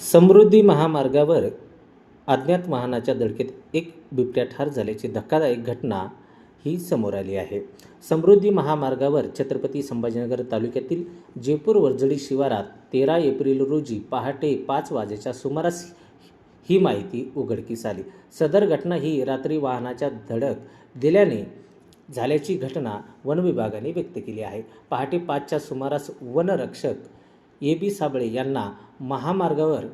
समृद्धी महामार्गावर अज्ञात वाहनाच्या धडकेत एक बिबट्या ठार झाल्याची धक्कादायक घटना ही समोर आली आहे. समृद्धी महामार्गावर छत्रपती संभाजीनगर तालुक्यातील जयपूर वर्जडी शिवारात तेरा एप्रिल रोजी पहाटे पाच वाजेच्या सुमारास ही माहिती उघडकीस आली. सदर घटना ही रात्री वाहनाच्या धडक दिल्याने झाल्याची घटना वन विभागाने व्यक्त केली आहे. पहाटे पाचच्या सुमारास वनरक्षक ए बी साबळे यांना महामार्गावर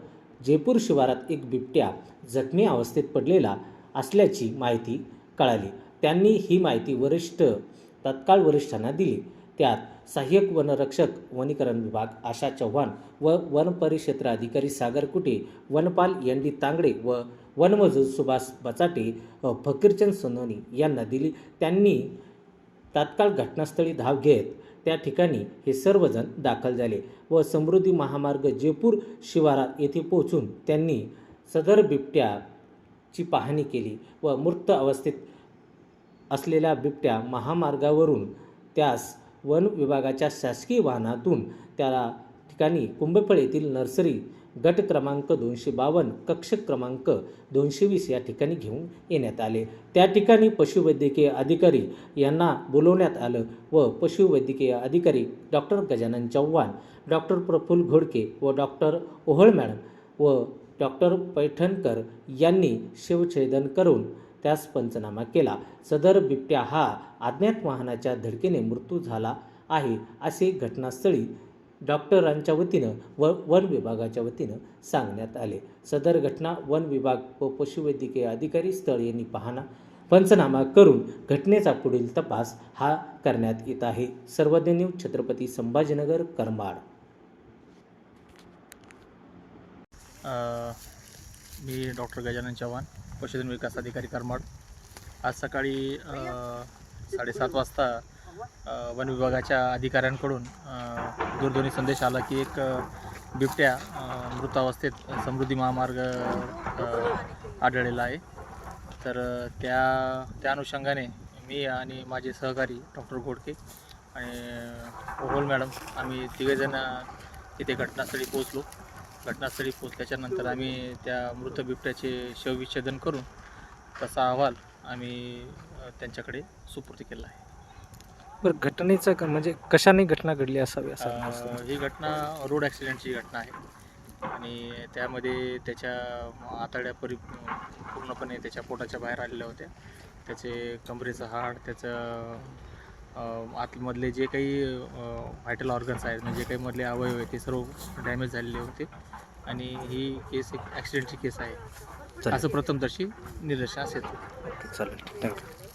जयपूर शिवारात एक बिबट्या जखमी अवस्थेत पडलेला असल्याची माहिती कळाली. त्यांनी ही माहिती वरिष्ठ तत्काळ वरिष्ठांना दिली. त्यात सहाय्यक वनरक्षक वनीकरण विभाग आशा चव्हाण व वन परिक्षेत्र अधिकारी सागर कुटे वनपाल एन डी तांगडे व वनमजूर सुभाष बचाटे व फकीरचंद सोनोनी यांना दिली. त्यांनी तात्काळ घटनास्थळी धाव घेत त्या ठिकाणी हे सर्वजण दाखल झाले व समृद्धी महामार्ग जयपूर शिवारात येथे पोहोचून त्यांनी सदर बिबट्याची पाहणी केली व मृत अवस्थेत असलेल्या बिबट्या महामार्गावरून त्यास वन विभागाच्या शासकीय वाहनातून त्याला ठिकाणी कुंभफळ येथील नर्सरी गट क्रमांक दोनशे बावन्न कक्ष क्रमांक दोनशे वीस या ठिकाणी घेऊन येण्यात आले. त्या ठिकाणी पशुवैद्यकीय अधिकारी यांना बोलवण्यात आलं व पशुवैद्यकीय अधिकारी डॉक्टर गजानन चव्हाण डॉक्टर प्रफुल्ल घोडके व डॉक्टर ओहळ मॅडम व डॉक्टर पैठणकर यांनी शिवछेदन करून त्यास पंचनामा केला. सदर बिबट्या हा अज्ञात वाहनाच्या धडकेने मृत्यू झाला आहे असे घटनास्थळी डॉक्टरांच्या वतीनं व वन विभागाच्या वतीनं सांगण्यात आले. सदर घटना वन विभाग व पशुवैद्यकीय अधिकारी स्थळ यांनी पाहणा. पंचनामा करून घटनेचा पुढील तपास हा करण्यात येत आहे. सर्वज्ञ न्यूज छत्रपती संभाजीनगर करमाड. मी डॉक्टर गजानन चव्हाण पशुधन विकास अधिकारी करमाड. आज सकाळी साडेसात वाजता वन विभागाच्या अधिकाऱ्यांकडून दूरध्वनी संदेश आला की एक बिबट्या मृतावस्थेत समृद्धी महामार्ग आढळलेला आहे. तर त्या त्या अनुषंगाने मी आणि माझे सहकारी डॉक्टर घोडके आणि ओहोल मॅडम आम्ही तिघेजण तिथे घटनास्थळी पोहोचलो. घटनास्थळी पोचल्याच्यानंतर आम्ही त्या मृत बिबट्याचे शवविच्छेदन करून तसा अहवाल आम्ही त्यांच्याकडे सुपूर्द केला आहे. बरं घटनेचं क- म्हणजे कशाने घटना घडली असावी असं वाटतं? ही घटना रोड ॲक्सिडेंटची घटना आहे. आणि त्यामध्ये त्याच्या आतड्या परि पूर्णपणे त्याच्या पोटाच्या बाहेर आलेल्या होत्या. त्याचे कमरेचं हाड त्याचं अ, आतमधले जे काही व्हायटल ऑर्गन्स आहेत म्हणजे जे काही मधले अवयव आहेत ते सर्व डॅमेज झालेले होते. आणि ही केस एक ॲक्सिडेंटची केस आहे. चालेल. असं प्रथमदर्शी निदर्शनास येतं. ओके, चालेल. थँक्यू.